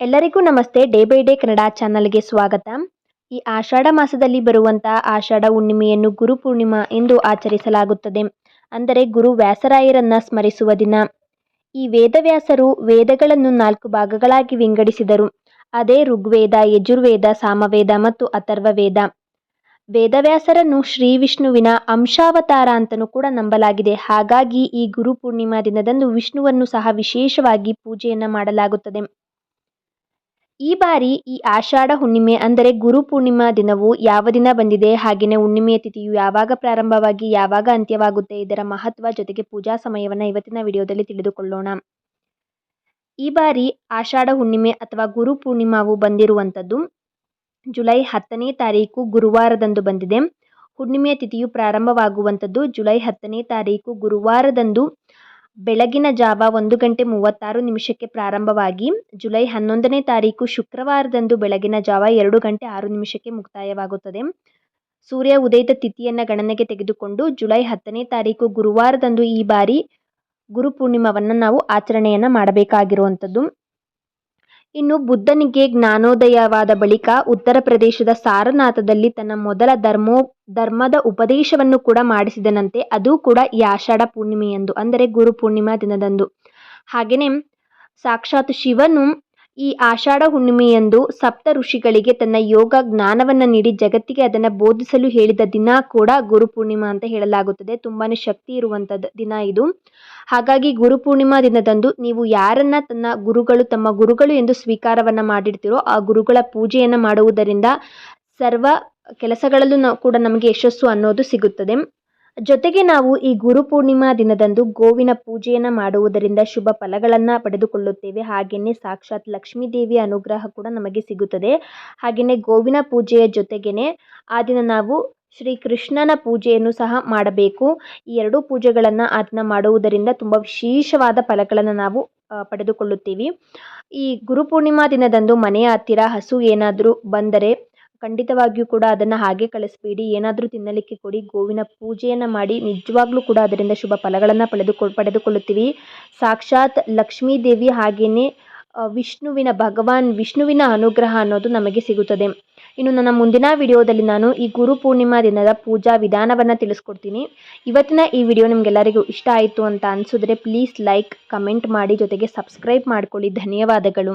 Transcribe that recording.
ಎಲ್ಲರಿಗೂ ನಮಸ್ತೆ. Day by day Kannada ಚಾನಲ್ಗೆ ಸ್ವಾಗತ. ಈ ಆಷಾಢ ಮಾಸದಲ್ಲಿ ಬರುವಂತಹ ಆಷಾಢ ಹುಣ್ಣಿಮೆಯನ್ನು ಗುರು ಪೂರ್ಣಿಮಾ ಎಂದು ಆಚರಿಸಲಾಗುತ್ತದೆ. ಅಂದರೆ ಗುರು ವ್ಯಾಸರಾಯರನ್ನ ಸ್ಮರಿಸುವ ದಿನ. ಈ ವೇದವ್ಯಾಸರು ವೇದಗಳನ್ನು ನಾಲ್ಕು ಭಾಗಗಳಾಗಿ ವಿಂಗಡಿಸಿದರು. ಅದೇ ಋಗ್ವೇದ, ಯಜುರ್ವೇದ, ಸಾಮವೇದ ಮತ್ತು ಅಥರ್ವವೇದ. ವೇದವ್ಯಾಸರನ್ನು ಶ್ರೀ ವಿಷ್ಣುವಿನ ಅಂಶಾವತಾರ ಅಂತಲೂ ಕೂಡ ನಂಬಲಾಗಿದೆ. ಹಾಗಾಗಿ ಈ ಗುರು ಪೂರ್ಣಿಮಾ ದಿನದಂದು ವಿಷ್ಣುವನ್ನು ಸಹ ವಿಶೇಷವಾಗಿ ಪೂಜೆಯನ್ನು ಮಾಡಲಾಗುತ್ತದೆ. ಈ ಬಾರಿ ಈ ಆಷಾಢ ಹುಣ್ಣಿಮೆ ಅಂದರೆ ಗುರು ಪೂರ್ಣಿಮಾ ದಿನವು ಯಾವ ದಿನ ಬಂದಿದೆ? ಹಾಗೆಯೇ ಹುಣ್ಣಿಮೆಯ ತಿಥಿಯು ಯಾವಾಗ ಪ್ರಾರಂಭವಾಗಿ, ಯಾವಾಗ ಅಂತ್ಯವಾಗುತ್ತೆ? ಇದರ ಮಹತ್ವ ಜೊತೆಗೆ ಪೂಜಾ ಸಮಯವನ್ನು ಇವತ್ತಿನ ವಿಡಿಯೋದಲ್ಲಿ ತಿಳಿದುಕೊಳ್ಳೋಣ. ಈ ಬಾರಿ ಆಷಾಢ ಹುಣ್ಣಿಮೆ ಅಥವಾ ಗುರು ಪೂರ್ಣಿಮಾವು ಬಂದಿರುವಂಥದ್ದು ಜುಲೈ ಹತ್ತನೇ ತಾರೀಕು ಗುರುವಾರದಂದು ಬಂದಿದೆ. ಹುಣ್ಣಿಮೆಯ ತಿಥಿಯು ಪ್ರಾರಂಭವಾಗುವಂಥದ್ದು ಜುಲೈ ಹತ್ತನೇ ತಾರೀಕು ಗುರುವಾರದಂದು ಬೆಳಗಿನ ಜಾವ ಒಂದು ಗಂಟೆ ಮೂವತ್ತಾರು ನಿಮಿಷಕ್ಕೆ ಪ್ರಾರಂಭವಾಗಿ ಜುಲೈ ಹನ್ನೊಂದನೇ ತಾರೀಕು ಶುಕ್ರವಾರದಂದು ಬೆಳಗಿನ ಜಾವ ಎರಡು ಗಂಟೆ ಆರು ನಿಮಿಷಕ್ಕೆ ಮುಕ್ತಾಯವಾಗುತ್ತದೆ. ಸೂರ್ಯ ಉದಯದ ತಿಥಿಯನ್ನು ಗಣನೆಗೆ ತೆಗೆದುಕೊಂಡು ಜುಲೈ ಹತ್ತನೇ ತಾರೀಕು ಗುರುವಾರದಂದು ಈ ಬಾರಿ ಗುರುಪೂರ್ಣಿಮವನ್ನು ನಾವು ಆಚರಣೆಯನ್ನು ಮಾಡಬೇಕಾಗಿರುವಂಥದ್ದು. ಇನ್ನು ಬುದ್ಧನಿಗೆ ಜ್ಞಾನೋದಯವಾದ ಬಳಿಕ ಉತ್ತರ ಪ್ರದೇಶದ ಸಾರನಾಥದಲ್ಲಿ ತನ್ನ ಮೊದಲ ಧರ್ಮೋ, ಧರ್ಮದ ಉಪದೇಶವನ್ನು ಕೂಡ ಮಾಡಿಸಿದನಂತೆ ಅದು ಕೂಡ ಈ ಆಷಾಢ ಪೂರ್ಣಿಮೆಯಂದು, ಅಂದರೆ ಗುರು ಪೂರ್ಣಿಮಾ ದಿನದಂದು. ಹಾಗೆಯೇ ಸಾಕ್ಷಾತ್ ಶಿವನು ಈ ಆಷಾಢ ಹುಣ್ಣಿಮೆಯಂದು ಸಪ್ತ ಋಷಿಗಳಿಗೆ ತನ್ನ ಯೋಗ ಜ್ಞಾನವನ್ನು ನೀಡಿ ಜಗತ್ತಿಗೆ ಅದನ್ನು ಬೋಧಿಸಲು ಹೇಳಿದ ದಿನ ಕೂಡ ಗುರು ಪೂರ್ಣಿಮಾ ಅಂತ ಹೇಳಲಾಗುತ್ತದೆ. ತುಂಬಾ ಶಕ್ತಿ ಇರುವಂಥದ್ದು ದಿನ ಇದು. ಹಾಗಾಗಿ ಗುರು ಪೂರ್ಣಿಮಾ ದಿನದಂದು ನೀವು ಯಾರನ್ನ ತನ್ನ ಗುರುಗಳು ತಮ್ಮ ಗುರುಗಳು ಎಂದು ಸ್ವೀಕಾರವನ್ನು ಮಾಡಿರ್ತೀರೋ ಆ ಗುರುಗಳ ಪೂಜೆಯನ್ನು ಮಾಡುವುದರಿಂದ ಸರ್ವ ಕೆಲಸಗಳಲ್ಲೂ ನಾವು ಕೂಡ ನಮಗೆ ಯಶಸ್ಸು ಅನ್ನೋದು ಸಿಗುತ್ತದೆ. ಜೊತೆಗೆ ನಾವು ಈ ಗುರು ಪೂರ್ಣಿಮಾ ದಿನದಂದು ಗೋವಿನ ಪೂಜೆಯನ್ನು ಮಾಡುವುದರಿಂದ ಶುಭ ಫಲಗಳನ್ನು ಪಡೆದುಕೊಳ್ಳುತ್ತೇವೆ. ಹಾಗೆಯೇ ಸಾಕ್ಷಾತ್ ಲಕ್ಷ್ಮೀ ದೇವಿಯ ಅನುಗ್ರಹ ಕೂಡ ನಮಗೆ ಸಿಗುತ್ತದೆ. ಹಾಗೆಯೇ ಗೋವಿನ ಪೂಜೆಯ ಜೊತೆಗೇ ಆ ದಿನ ನಾವು ಶ್ರೀ ಕೃಷ್ಣನ ಪೂಜೆಯನ್ನು ಸಹ ಮಾಡಬೇಕು. ಈ ಎರಡೂ ಪೂಜೆಗಳನ್ನು ಆ ದಿನ ಮಾಡುವುದರಿಂದ ತುಂಬ ವಿಶೇಷವಾದ ಫಲಗಳನ್ನು ನಾವು ಪಡೆದುಕೊಳ್ಳುತ್ತೀವಿ. ಈ ಗುರುಪೂರ್ಣಿಮಾ ದಿನದಂದು ಮನೆಯ ಹತ್ತಿರ ಹಸು ಏನಾದರೂ ಬಂದರೆ ಖಂಡಿತವಾಗಿಯೂ ಕೂಡ ಅದನ್ನು ಹಾಗೆ ಕಳಿಸ್ಬೇಡಿ. ಏನಾದರೂ ತಿನ್ನಲಿಕ್ಕೆ ಕೊಡಿ. ಗೋವಿನ ಪೂಜೆಯನ್ನು ಮಾಡಿ ನಿಜವಾಗ್ಲೂ ಕೂಡ ಅದರಿಂದ ಶುಭ ಫಲಗಳನ್ನು ಪಡೆದುಕೊ ಪಡೆದುಕೊಳ್ಳುತ್ತೀವಿ. ಸಾಕ್ಷಾತ್ ಲಕ್ಷ್ಮೀ ದೇವಿ ಹಾಗೆಯೇ ವಿಷ್ಣುವಿನ ಭಗವಾನ್ ವಿಷ್ಣುವಿನ ಅನುಗ್ರಹ ಅನ್ನೋದು ನಮಗೆ ಸಿಗುತ್ತದೆ. ಇನ್ನು ನನ್ನ ಮುಂದಿನ ವಿಡಿಯೋದಲ್ಲಿ ನಾನು ಈ ಗುರು ಪೂರ್ಣಿಮಾ ದಿನದ ಪೂಜಾ ವಿಧಾನವನ್ನು ತಿಳಿಸ್ಕೊಡ್ತೀನಿ. ಇವತ್ತಿನ ಈ ವಿಡಿಯೋ ನಿಮಗೆಲ್ಲರಿಗೂ ಇಷ್ಟ ಆಯಿತು ಅಂತ ಅನಿಸಿದ್ರೆ ಪ್ಲೀಸ್ ಲೈಕ್, ಕಮೆಂಟ್ ಮಾಡಿ, ಜೊತೆಗೆ ಸಬ್ಸ್ಕ್ರೈಬ್ ಮಾಡ್ಕೊಳ್ಳಿ. ಧನ್ಯವಾದಗಳು.